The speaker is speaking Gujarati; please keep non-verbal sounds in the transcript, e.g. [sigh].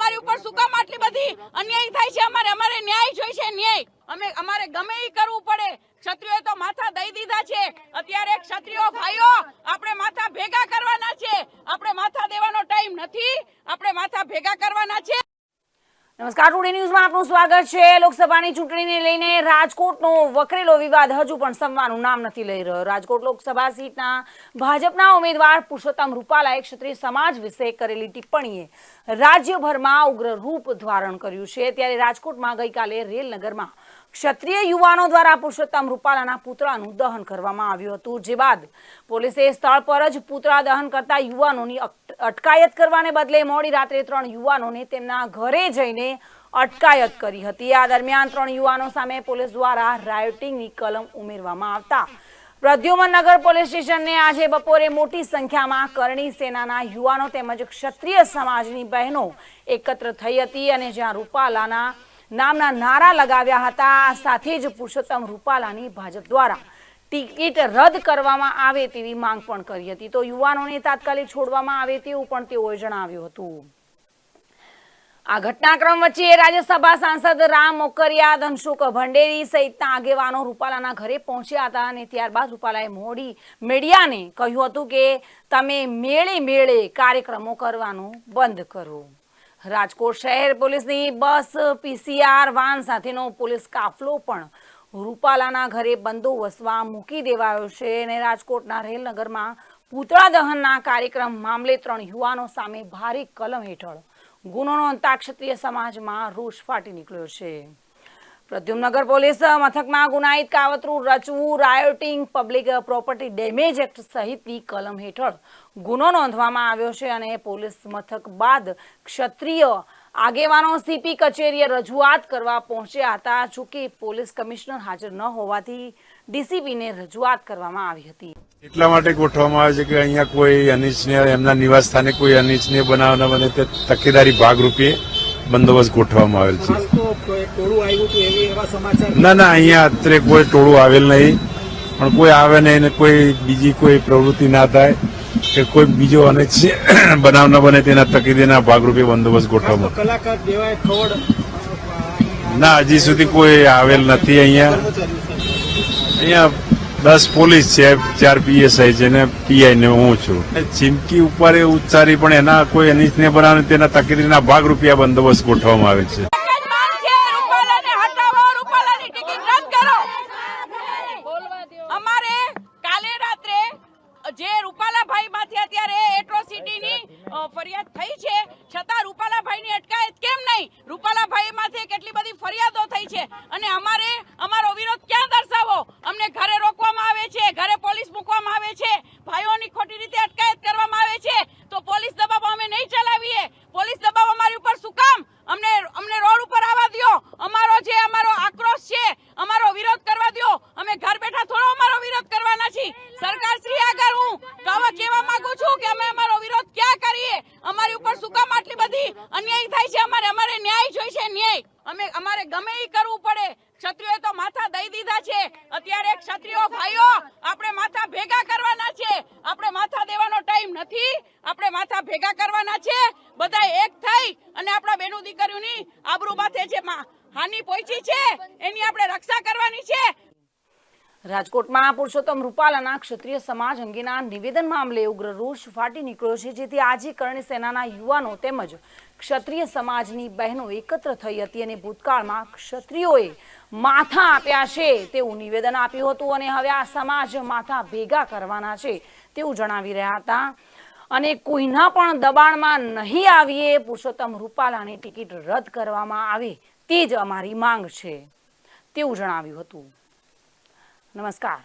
અમારી ઉપર શું કામ આટલી બધી અન્યાય થાય છે? અમારે અમારે ન્યાય જોઈશે ન્યાય. અમે અમારે ગમે એ કરવું પડે. ક્ષત્રિયો તો માથા દઈ દીધા છે. અત્યારે ક્ષત્રિયો ભાઈઓ, આપણે માથા ભેગા કરવાના છે. આપણે માથા દેવાનો ટાઈમ નથી. આપણે માથા ભેગા કરવાના છે. નમસ્કાર, ટુડે ન્યૂઝમાં આપનું સ્વાગત છે. લોકસભાની ચૂંટણીને લઈને રાજકોટનો વકરેલો વિવાદ હજુ પણ સમવાનું નામ નથી લઈ રહ્યો. રાજકોટ લોકસભા સીટના ભાજપના ઉમેદવાર પુરુષોત્તમ રૂપાલાએ ક્ષત્રિય સમાજ વિશે કરેલી ટિપ્પણીએ રાજ્યભરમાં ઉગ્ર રૂપ ધારણ કર્યું છે. ત્યારે રાજકોટમાં ગઈકાલે રેલનગરમાં ક્ષત્રિય યુવાનો દ્વારા પુરુષોત્તમ રૂપાલાના પુતળાનું દહન કરવામાં આવ્યું હતું. જે બાદ પોલીસે સ્થળ પર જ પુતળા દહન કરતા યુવાનોની અટકાયત કરવાને બદલે મોડી રાત્રે ત્રણ યુવાનોને તેમના ઘરે જઈને અટકાયત કરી હતી. આ દરમિયાન ત્રણ યુવાનો સામે પોલીસ દ્વારા રાયોટિંગની કલમ ઉમેરવામાં આવતા. પ્રદ્યુમન નગર પોલીસ સ્ટેશનને આજે બપોરે મોટી સંખ્યામાં કરણી સેનાના યુવાનો તેમજ ક્ષત્રિય સમાજની બહેનો એકત્ર થઈ હતી અને જ્યાં રૂપાલાના નામના નારા લગાવ્યા હતા. સાથે જ પુરુષોત્તમ રૂપાલાની ભાજપ દ્વારા ટિકિટ રદ કરવામાં આવે તેવી માંગ પણ કરી હતી. તો યુવાનોને તાત્કાલિક છોડવામાં આવે તેવું પણ તેઓએ જણાવ્યું હતું. આ ઘટનાક્રમ વચ્ચે રાજ્યસભા સાંસદ રામ મોકરિયા ધનસુખ ભંડેરી સહિતના આગેવાનો રૂપાલાના ઘરે પહોંચ્યા હતા અને ત્યારબાદ રૂપાલાએ મોડી મીડિયાને કહ્યું હતું કે તમે મેળે મેળે કાર્યક્રમો કરવાનું બંધ કરો. રાજકોટ શહેર પોલીસની બસ, પીસીઆર, વાન સાથેનો પોલીસ કાફલો પણ રૂપાલાના ઘરે બંદોબસ્તમાં મૂકી દેવાયો છે અને રાજકોટના રેલનગરમાં પૂતળા દહનના કાર્યક્રમ મામલે ત્રણ યુવાનો સામે ભારે કલમ હેઠળ. ગુનો નોંધતા સમાજમાં રોષ ફાટી નીકળ્યો છે. પ્રદ્યુમનગર પોલીસ મથકમાં ગુનાહિત કાવતરું, રચવું, rioting, public property damage act સહિતની કલમ હેઠળ ગુનો નોંધવામાં આવ્યો છે અને પોલીસ મથક બાદ ક્ષત્રિય આગેવાનો સીપી કચેરીએ રજૂઆત કરવા પહોંચ્યા હતા. જોકે પોલીસ કમિશનર હાજર ન હોવાથી ડીસીપીને રજૂઆત કરવામાં આવી હતી. એટલા માટે ગોઠવવામાં આવે છે કે અહીંયા કોઈ અનિચ્છનીય, એમના નિવાસ સ્થાને કોઈ અનિચ્છનીય બનાવ બને તે તકેદારી ભાગરૂપે બંદોબસ્ત ગોઠવવામાં આવેલ છે. તો કોઈ ટોળું આવ્યું હતું એવી એવા સમાચાર ના ના અહીંયા અત્યારે કોઈ ટોળું આવેલ નહીં. પણ કોઈ આવે નહીં ને કોઈ બીજી કોઈ પ્રવૃત્તિ ના થાય કે કોઈ બીજો અને [coughs] બનાવ ન બને તેના તકીદીના ભાગરૂપે બંદોબસ્ત ગોઠવવો. કલાકાર દેવાય ખવડ ના હજી સુધી કોઈ આવેલ નથી અહીંયા. અહીંયા દસ પોલીસ છે ચાર પીએસઆઈ છે ને પીઆઈ ને હું છું. ચીમકી ઉપર ઉચ્ચારી પણ એના કોઈ અનિચ્છનીય બનાવ તેના તકીદીના ભાગરૂપિયા બંદોબસ્ત ગોઠવવામાં આવે છે એક જ માંગ છે રૂપાલાને હટાવો રૂપાલાની ટિકિટ રદ કરો અમારે કાલે રાત્રે જે રૂપાલાભાઈ માંથી અત્યારે એટ્રોસિટીની ફરિયાદ થઈ છે છતાં રૂપાલાભાઈની અટકાયત કેમ નહીં? રૂપાલાભાઈ માંથી કેટલી બધી ફરિયાદો થઈ છે. અને અમારે, અમારો વિરોધ ક્યાં દર્શાવો? અમને ઘરે રોકવામાં આવે છે, ઘરે પોલીસ મૂકવામાં આવે છે. ભાઈઓની ખોટી રીતે અટકાયત કરવામાં આવે છે તો પોલીસ દબાવ અમે નહીં ચલાવીએ પોલીસ દબાવ અમારી ઉપર શું કામ અમને અમને રોડ ઉપર આવવા દ્યો અમારો જે અમારો આક્રોશ છે અમારો વિરોધ કરવા દ્યો અમે ઘર બેઠા થોડો અમારો વિરોધ કરવાના છીએ સરકાર શ્રી આગળ હું કહેવા કહેવા માંગુ છું કે અમે અમારો વિરોધ ક્યાં કરીએ અમારી ઉપર શું કામ આટલી બધી અન્યાય થાય છે, અમારે અમારે ન્યાય જોઈશે ન્યાય. અમે, અમારે ગમે એ કરવું પડે. ક્ષત્રિયો તો માથા દઈ દીધા છે. અત્યારે ક્ષત્રિયો ભાઈઓ, આપણે માથા ભેગા કરવાના છે. આપણે માથા દેવાનો ટાઈમ નથી. આપણે માથા ભેગા કરવાના છે. બધા એક થઈ અને આપણા બેનું દીકરીઓની આબરૂ માથે જે હાનિ પહોંચી છે, એની આપણે રક્ષા કરવાની છે. રાજકોટમાં પુરુષોત્તમ રૂપાલાના ક્ષત્રિય સમાજ અંગેના નિવેદન મામલે ઉગ્ર રોષ ફાટી નીકળ્યો છે, જેથી આજે કરણી સેનાના યુવાનો તેમજ ક્ષત્રિય સમાજની બહેનો એકત્ર થઈ હતી અને ભૂતકાળમાં ક્ષત્રિયોએ માથા આપ્યા છે તેવું નિવેદન આપ્યું હતું અને હવે આ સમાજ માથા ભેગા કરવાના છે તેવું જણાવી રહ્યા હતા. અને કોઈના પણ દબાણમાં નહીં આવીએ, પુરુષોત્તમ રૂપાલાની ટિકિટ રદ કરવામાં આવે તે જ અમારી માંગ છે, તેવું જણાવ્યું હતું. નમસ્કાર